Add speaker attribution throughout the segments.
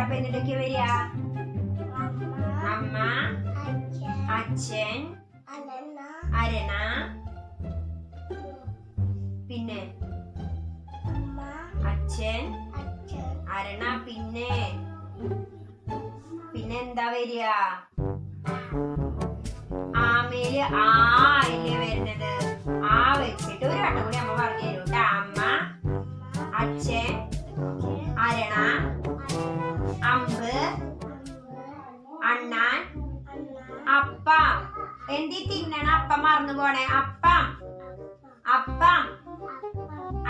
Speaker 1: വെച്ചിട്ട് അപ്പൊ എന്നിട്ടൊക്കെ വരിക അമ്മ അച്ഛൻ അരണ പിന്നെ അച്ഛൻ അരണ പിന്നെ പിന്നെ എന്താ വരിക? ആമേൽ ആ ഇല്ലേ വരുന്നത്. ആ വെച്ചിട്ട് ഒരു കൂടി എന്തി തിന്നണ അപ്പം മറന്നു പോണേ. അപ്പം. അപ്പം.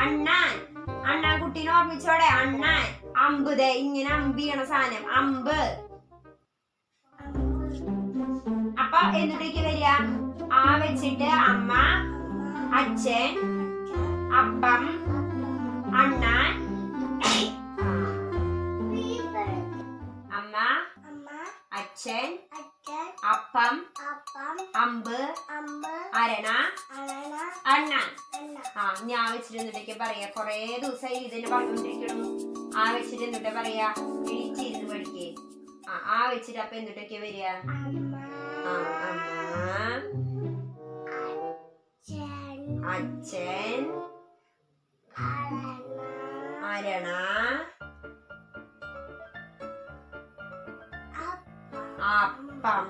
Speaker 1: അണ്ണാൻ. അണ്ണാൻ കുട്ടീനെ ഓർമ്മിച്ചോടെ? അണ്ണാൻ. അമ്പ് ദേ ഇങ്ങനെ അമ്പിയണ സാധനം. അമ്പ്. അപ്പൊ എന്നിട്ടേക്ക് വരിക. ആ വെച്ചിട്ട് അമ്മ അച്ഛൻ അപ്പം അണ്ണാൻ. അമ്മ അച്ഛൻ അപ്പം അമ്പ് അരണ അണ്ണ. ആ ഞാൻ വെച്ചിരുന്നിട്ടൊക്കെ പറയാ. കൊറേ ദിവസമായി ഇതിന് പറഞ്ഞോണ്ടിരിക്കണം ആ വെച്ചിട്ട് എന്നിട്ട് പറയാ? എണീച്ചിരുന്ന് പഠിക്കേ ആ ആ വെച്ചിട്ട് അപ്പൊ എന്നിട്ടൊക്കെ വരിക? അച്ഛൻ. അരണ. അപ്പം.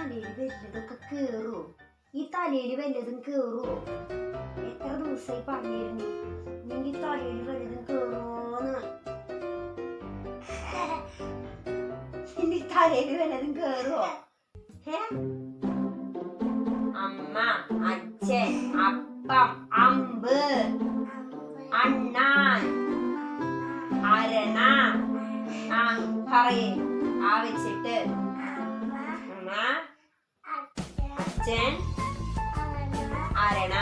Speaker 1: തലയിൽ വല്ലതൊക്കെ കേറുവോ ഈ തലയിൽ വല്ലതും കേറുവോ എത്ര ദിവസമായി പറഞ്ഞിരുന്നു നിന്റെ തലയിൽ വല്ലതും കേറോന്ന് നിന്റെ തലയിൽ വല്ലതും കേറുവോ അമ്മ അച്ഛൻ അപ്പം അമ്പ് അണ്ണാൻ അരണ ആ പറയേ. ആ വെച്ചിട്ട് അച്ഛൻ? അരണ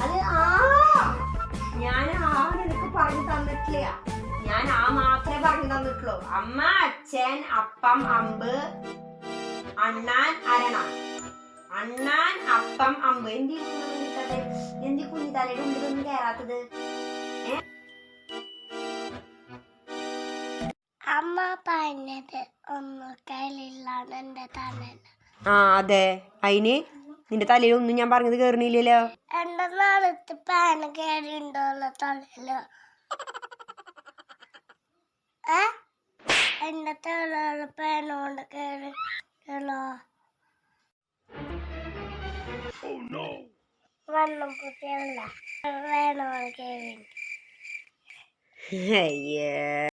Speaker 1: അത് ആ. ഞാൻ ആ പറഞ്ഞു ഞാൻ ആ മാത്രമേ പറഞ്ഞു തന്നിട്ടുള്ളൂ. അമ്മ അച്ഛൻ അപ്പം അമ്പ് അണ്ണാൻ അരണ. അണ്ണാൻ അപ്പം അമ്പ്. എന്തി എന്തി കുഞ്ഞി തലയുടെ ഉള്ളിലൊന്നും കയറാത്തത്
Speaker 2: അമ്മ പറഞ്ഞത് ഒന്നും കയ്യിലില്ലാന്ന് എന്റെ തലയിൽ.
Speaker 1: ആ അതെ. അയിന് നിന്റെ തലയിൽ ഒന്നും ഞാൻ പറഞ്ഞത് കേറണില്ലല്ലോ
Speaker 2: എന്റെ നാളത്ത് പാന കേറിണ്ടോ തലയിൽ? ഏ? എന്റെ തലയിൽ പാനോണ്ട് കൊണ്ട് കയറില്ലോ വെള്ളം കുട്ടിയല്ല വേണോ കേറി?
Speaker 1: അയ്യേ.